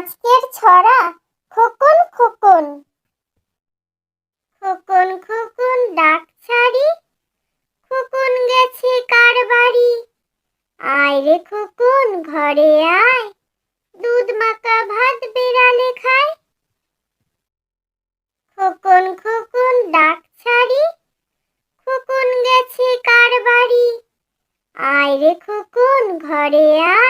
আজকের ছড়া খোকন খোকন। খোকন খোকন ডাক ছাড়ি, খোকন গেছে কার বাড়ি? আয় রে খোকন, ঘরে আয়, দুধ মাখা ভাত বেড়ালে খায়। খোকন খোকন ডাক ছাড়ি, খোকন গেছে কার বাড়ি? আয় রে খোকন, ঘরে আয়